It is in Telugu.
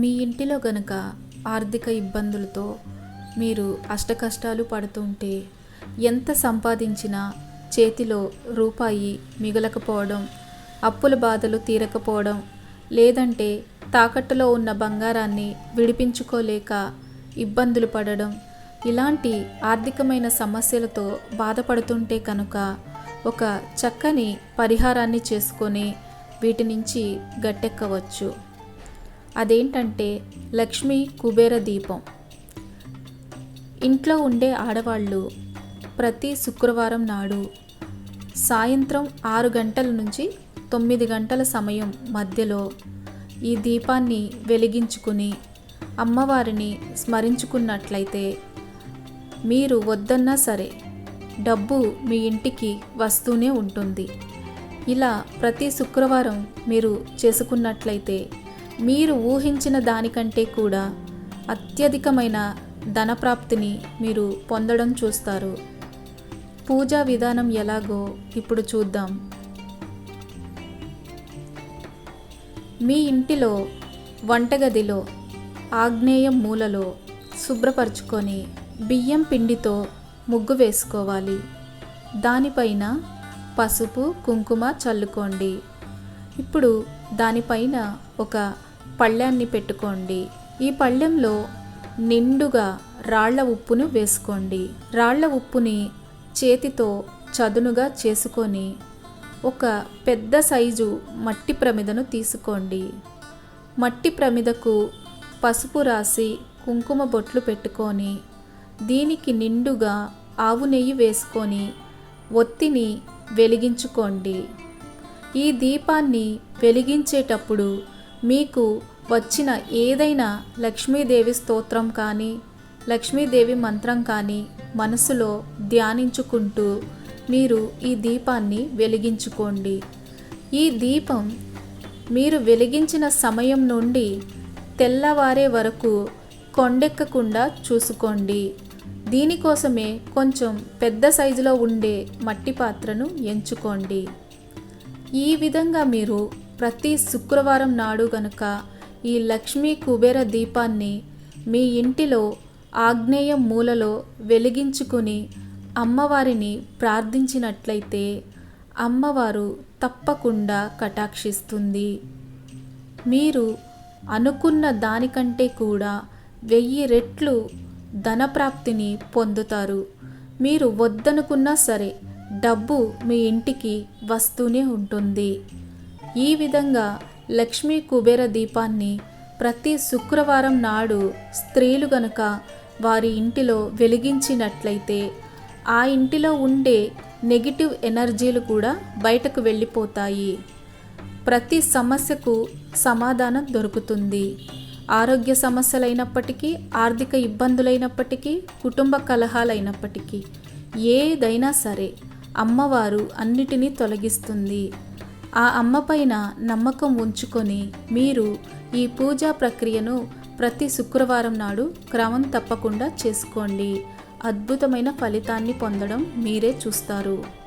మీ ఇంటిలో గనక ఆర్థిక ఇబ్బందులతో మీరు అష్టకష్టాలు పడుతుంటే ఎంత సంపాదించినా చేతిలో రూపాయి మిగలకపోవడం అప్పుల బాధలు తీరకపోవడం లేదంటే తాకట్టులో ఉన్న బంగారాన్ని విడిపించుకోలేక ఇబ్బందులు పడడం ఇలాంటి ఆర్థికమైన సమస్యలతో బాధపడుతుంటే కనుక ఒక చక్కని పరిహారాన్ని చేసుకొని వీటి నుంచి గట్టెక్కవచ్చు. అదేంటంటే లక్ష్మీ కుబేర దీపం. ఇంట్లో ఉండే ఆడవాళ్ళు ప్రతి శుక్రవారం నాడు సాయంత్రం ఆరు గంటల నుంచి తొమ్మిది గంటల సమయం మధ్యలో ఈ దీపాన్ని వెలిగించుకుని అమ్మవారిని స్మరించుకున్నట్లయితే మీరు వద్దన్నా సరే డబ్బు మీ ఇంటికి వస్తూనే ఉంటుంది. ఇలా ప్రతి శుక్రవారం మీరు చేసుకున్నట్లయితే మీరు ఊహించిన దానికంటే కూడా అత్యధికమైన ధనప్రాప్తిని మీరు పొందడం చూస్తారు. పూజా విధానం ఎలాగో ఇప్పుడు చూద్దాం. మీ ఇంటిలో వంటగదిలో ఆగ్నేయ మూలలో శుభ్రపరచుకొని బియ్యం పిండితో ముగ్గు వేసుకోవాలి. దానిపైన పసుపు కుంకుమ చల్లుకోండి. ఇప్పుడు దానిపైన ఒక పళ్ళ్యాన్ని పెట్టుకోండి. ఈ పళ్ళెంలో నిండుగా రాళ్ళ ఉప్పును వేసుకోండి. రాళ్ళ ఉప్పుని చేతితో చదునుగా చేసుకొని ఒక పెద్ద సైజు మట్టి ప్రమిదను తీసుకోండి. మట్టి ప్రమిదకు పసుపు రాసి కుంకుమ బొట్లు పెట్టుకొని దీనికి నిండుగా ఆవు నెయ్యి వేసుకొని ఒత్తిని వెలిగించుకోండి. ఈ దీపాన్ని వెలిగించేటప్పుడు మీకు వచ్చిన ఏదైనా లక్ష్మీదేవి స్తోత్రం కానీ లక్ష్మీదేవి మంత్రం కానీ మనసులో ధ్యానించుకుంటూ మీరు ఈ దీపాన్ని వెలిగించుకోండి. ఈ దీపం మీరు వెలిగించిన సమయం నుండి తెల్లవారే వరకు కొండెక్కకుండా చూసుకోండి. దీనికోసమే కొంచెం పెద్ద సైజులో ఉండే మట్టి పాత్రను ఎంచుకోండి. ఈ విధంగా మీరు ప్రతి శుక్రవారం నాడు గనుక ఈ లక్ష్మీ కుబేర దీపాన్ని మీ ఇంటిలో ఆగ్నేయ మూలలో వెలిగించుకుని అమ్మవారిని ప్రార్థించినట్లయితే అమ్మవారు తప్పకుండా కటాక్షిస్తుంది. మీరు అనుకున్న దానికంటే కూడా వెయ్యి రెట్లు ధనప్రాప్తిని పొందుతారు. మీరు వద్దనుకున్నా సరే డబ్బు మీ ఇంటికి వస్తూనే ఉంటుంది. ఈ విధంగా లక్ష్మీ కుబేర దీపాన్ని ప్రతి శుక్రవారం నాడు స్త్రీలు గనక వారి ఇంటిలో వెలిగించినట్లయితే ఆ ఇంటిలో ఉండే నెగిటివ్ ఎనర్జీలు కూడా బయటకు వెళ్ళిపోతాయి. ప్రతి సమస్యకు సమాధానం దొరుకుతుంది. ఆరోగ్య సమస్యలైనప్పటికీ ఆర్థిక ఇబ్బందులైనప్పటికీ కుటుంబ కలహాలైనప్పటికీ ఏదైనా సరే అమ్మవారు అన్నిటినీ తొలగిస్తుంది. ఆ అమ్మ పైన నమ్మకం ఉంచుకొని మీరు ఈ పూజా ప్రక్రియను ప్రతి శుక్రవారం నాడు క్రమం తప్పకుండా చేసుకోండి. అద్భుతమైన ఫలితాన్ని పొందడం మీరే చూస్తారు.